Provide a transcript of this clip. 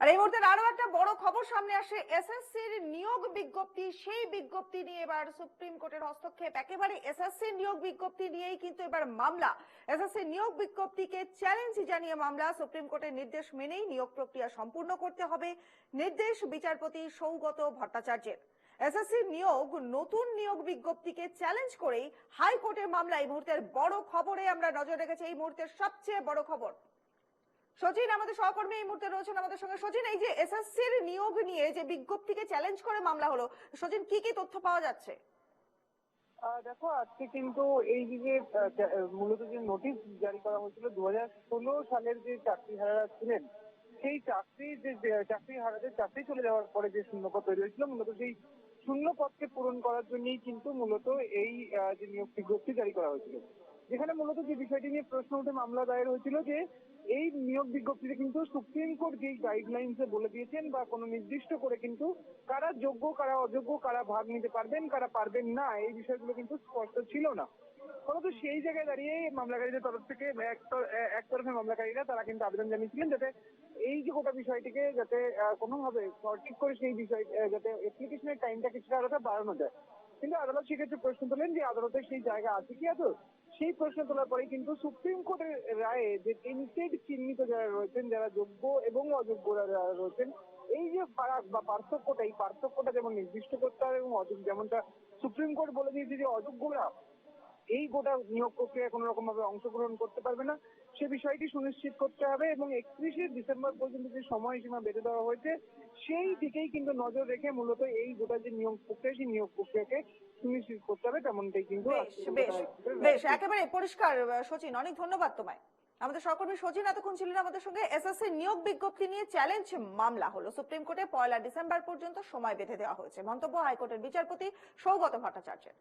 আর এই মুহূর্তে আরও একটা বড় খবর সামনে আসে। এসএসসির নিয়োগ বিজ্ঞপ্তি, সেই বিজ্ঞপ্তি নিয়ে এবার সুপ্রিম কোর্টের হস্তক্ষেপ। একেবারে এসএসসির নিয়োগ বিজ্ঞপ্তি নিয়েই কিন্তু এবার মামলা। এসএসসি নিয়োগ বিজ্ঞপ্তিকে চ্যালেঞ্জ জানিয়ে মামলা। সুপ্রিম কোর্টের নির্দেশ মেনেই নিয়োগ প্রক্রিয়া সম্পূর্ণ করতে হবে, নির্দেশ বিচারপতি সৌগত ভট্টাচার্যের। এসএসসি নিয়োগ, নতুন নিয়োগ বিজ্ঞপ্তিকে চ্যালেঞ্জ করেই হাইকোর্টের মামলা এই মুহূর্তের বড় খবরে আমরা নজর রেখেছি। এই মুহূর্তের সবচেয়ে বড় খবর। সচিন, আমাদের সহকর্মী এই মুহূর্তে রয়েছেন আমাদের সঙ্গে। সচিন, এই যে এসএসসির নিয়োগ নিয়ে যে বিজ্ঞপ্তিকে চ্যালেঞ্জ করে মামলা হলো, সচিন, কি কি তথ্য পাওয়া যাচ্ছে? দেখো, আজকে কিন্তু এই যে মূলত যে নোটিশ জারি করা হয়েছিল দু হাজার ষোলো সালের যে চাকরি হারারা ছিলেন, সেই চাকরি, যে চাকরি হারাদের চাকরি চলে যাওয়ার পরে যে শূন্যপদ তৈরি হয়েছিল, মূলত সেই শূন্য পদকে পূরণ করার জন্যই কিন্তু মূলত এই যে নিয়োগ বিজ্ঞপ্তি জারি করা হয়েছিল। যেখানে মূলত যে বিষয়টি নিয়ে প্রশ্ন উঠে মামলা দায়ের হয়েছিল যে এই নিয়োগ বিজ্ঞপ্তিতে কিন্তু সুপ্রিম কোর্ট যেই গাইডলাইন্স বলে দিয়েছেন বা কোনো নির্দিষ্ট করে কিন্তু কারা যোগ্য, কারা অযোগ্য, কারা ভাগ নিতে পারবেন, কারা পারবেন না, এই বিষয়গুলো কিন্তু স্পষ্ট ছিল না। ফলত সেই জায়গায় দাঁড়িয়ে মামলাকারীদের তরফ থেকে, এক- একতরফে মামলাকারীরা তারা কিন্তু আবেদন জানিয়েছিলেন যাতে এই যে গোটা বিষয়টিকে যাতে কোনোভাবে সঠিক করে সেই বিষয় যাতে অ্যাপ্লিকেশনের টাইমটা কিছুটা আলাদা বাড়ানো যায়। কিন্তু আদালত সেক্ষেত্রে প্রশ্ন তোলেন যে আদালতের সেই জায়গা আছে কি এত সেই প্রশ্ন তোলার পরে কিন্তু সুপ্রিম কোর্টের রায়ে যে টেন্টেড চিহ্নিত যারা রয়েছেন, যারা যোগ্য এবং অযোগ্যরা যারা রয়েছেন, এই যে ফারাক বা পার্থক্যটা, এই পার্থক্যটা যেমন নির্দিষ্ট করতে হবে এবং অযোগ্য যেমনটা সুপ্রিম কোর্ট বলে দিয়েছে যে অযোগ্যরা এই গোটা নিয়োগ প্রক্রিয়ায় কোনো রকম ভাবে অংশগ্রহণ করতে পারবে না। সে বিষয়টি সুনিশ্চিত করতে হবে এবং একত্রিশে ডিসেম্বর পর্যন্ত যে সময়সীমা বেঁধে দেওয়া হয়েছে সেই দিকেই কিন্তু নজর রেখে মূলত এই গোটা যে নিয়োগ প্রক্রিয়া সেই নিয়োগ প্রক্রিয়াকে সুনিশ্চিত করতে হবে তেমনটাই কিন্তু বেশ। একেবারে পরিষ্কার সচিন অনেক ধন্যবাদ তোমায়। আমাদের সহকর্মী সচিন এতক্ষণ ছিলেন আমাদের সঙ্গে। এসএসসি নিয়োগ বিজ্ঞপ্তি নিয়ে চ্যালেঞ্জ মামলা হলো। সুপ্রিম কোর্টে পয়লা ডিসেম্বর পর্যন্ত সময় বেঁধে দেওয়া হয়েছে। মন্তব্য হাইকোর্টের বিচারপতি সৌগত ভট্টাচার্যের।